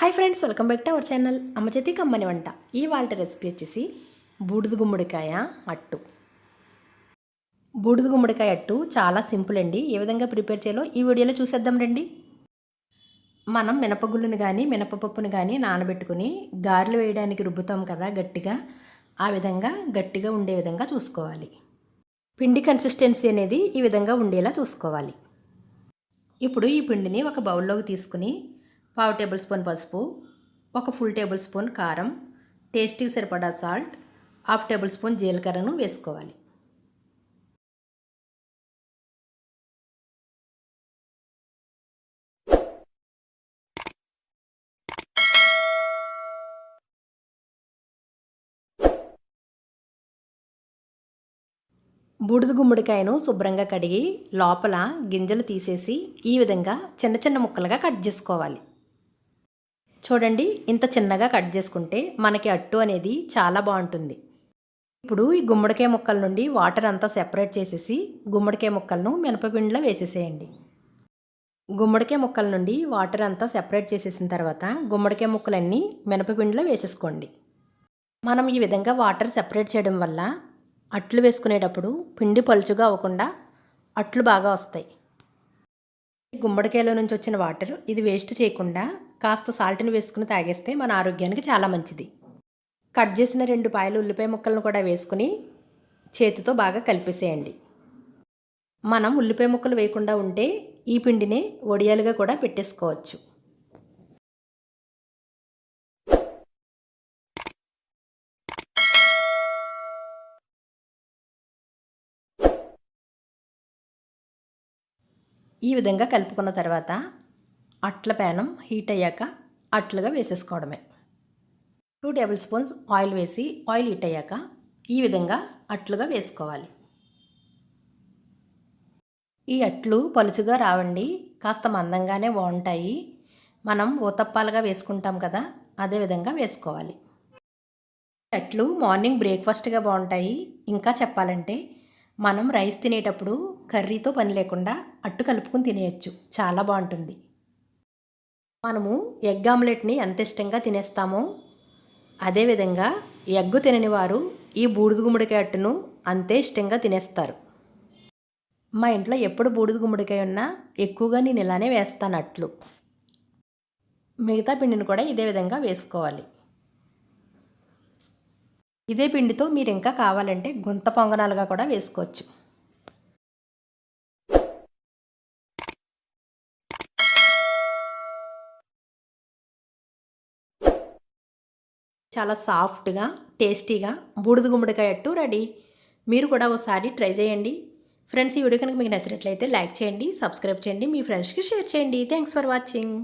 Hi friends welcome back to our channel అమ్మ చేతి కమ్మని వంట. ఈ వాళ్ళ రెసిపీ వచ్చేసి బూడిద గుమ్మడికాయ అట్టు. బూడిద గుమ్మడికాయ అట్టు చాలా సింపుల్ అండి. ఏ విధంగా ప్రిపేర్ చేయాలో ఈ వీడియోలో చూసేద్దాం రండి. మనం మినపగుళ్ళును కానీ మినపపప్పుని కానీ నానబెట్టుకుని గారెలు వేయడానికి రుబ్బుతాం కదా గట్టిగా. ఆ విధంగా గట్టిగా ఉండే విధంగా చూసుకోవాలి. పిండి కన్సిస్టెన్సీ అనేది ఈ విధంగా ఉండేలా చూసుకోవాలి. ఇప్పుడు ఈ పిండిని ఒక బౌల్లోకి తీసుకుని పావు టేబుల్ స్పూన్ పసుపు ఒక ఫుల్ టేబుల్ స్పూన్ కారం టేస్టీకి సరిపడా సాల్ట్ హాఫ్ టేబుల్ స్పూన్ జీలకర్రను వేసుకోవాలి. బూడిద గుమ్మడికాయను శుభ్రంగా కడిగి లోపల గింజలు తీసేసి ఈ విధంగా చిన్న చిన్న ముక్కలుగా కట్ చేసుకోవాలి. చూడండి ఇంత చిన్నగా కట్ చేసుకుంటే మనకి అట్టు అనేది చాలా బాగుంటుంది. ఇప్పుడు ఈ గుమ్మడికాయ ముక్కల నుండి వాటర్ అంతా సెపరేట్ చేసేసి గుమ్మడికాయ ముక్కలను మినపపిండిలో వేసేసేయండి. గుమ్మడికాయ ముక్కల నుండి వాటర్ అంతా సెపరేట్ చేసేసిన తర్వాత గుమ్మడికాయ ముక్కలన్నీ మినపపిండిలో వేసేసుకోండి. మనం ఈ విధంగా వాటర్ సెపరేట్ చేయడం వల్ల అట్లు వేసుకునేటప్పుడు పిండి పలుచుగా అవ్వకుండా అట్లు బాగా వస్తాయి. గుమ్మడికాయలో నుంచి వచ్చిన వాటర్ ఇది వేస్ట్ చేయకుండా కాస్త సాల్ట్ని వేసుకుని తాగేస్తే మన ఆరోగ్యానికి చాలా మంచిది. కట్ చేసిన రెండు పాయలు ఉల్లిపాయ ముక్కలను కూడా వేసుకుని చేతితో బాగా కలిపేసేయండి. మనం ఉల్లిపాయ ముక్కలు వేయకుండా ఉంటే ఈ పిండిని వడియాలుగా కూడా పెట్టేసుకోవచ్చు. ఈ విధంగా కలుపుకున్న తర్వాత అట్ల పేనం హీట్ అయ్యాక అట్లుగా వేసేసుకోవడమే. టూ టేబుల్ స్పూన్స్ ఆయిల్ వేసి ఆయిల్ హీట్ అయ్యాక ఈ విధంగా అట్లుగా వేసుకోవాలి. ఈ అట్లు పలుచుగా రావండి. కాస్త మందంగానే బాగుంటాయి. మనం ఊతప్పాలుగా వేసుకుంటాం కదా అదే విధంగా వేసుకోవాలి. అట్లు మార్నింగ్ బ్రేక్ఫాస్ట్గా బాగుంటాయి. ఇంకా చెప్పాలంటే మనం రైస్ తినేటప్పుడు కర్రీతో పని లేకుండా అట్టు కలుపుకుని తినేయచ్చు. చాలా బాగుంటుంది. మనము ఎగ్ ఆమ్లెట్ని ఎంత ఇష్టంగా తినేస్తామో అదేవిధంగా ఎగ్గు తినని వారు ఈ బూడిద గుమ్మడికాయ అట్టును అంతే ఇష్టంగా తినేస్తారు. మా ఇంట్లో ఎప్పుడు బూడిద గుమ్మడికాయ ఉన్నా ఎక్కువగా నేను ఇలానే వేస్తాను అట్లు. మిగతా పిండిని కూడా ఇదే విధంగా వేసుకోవాలి. ఇదే పిండితో మీరు ఇంకా కావాలంటే గుంత పొంగనాలుగా కూడా వేసుకోవచ్చు. చాలా సాఫ్ట్గా టేస్టీగా బూడిద గుమ్మడికాయ అట్టు రెడీ. మీరు కూడా ఒకసారి ట్రై చేయండి. ఫ్రెండ్స్ ఈ వీడియో కనుక మీకు నచ్చినట్లయితే లైక్ చేయండి సబ్స్క్రైబ్ చేయండి మీ ఫ్రెండ్స్కి షేర్ చేయండి. Thanks for watching.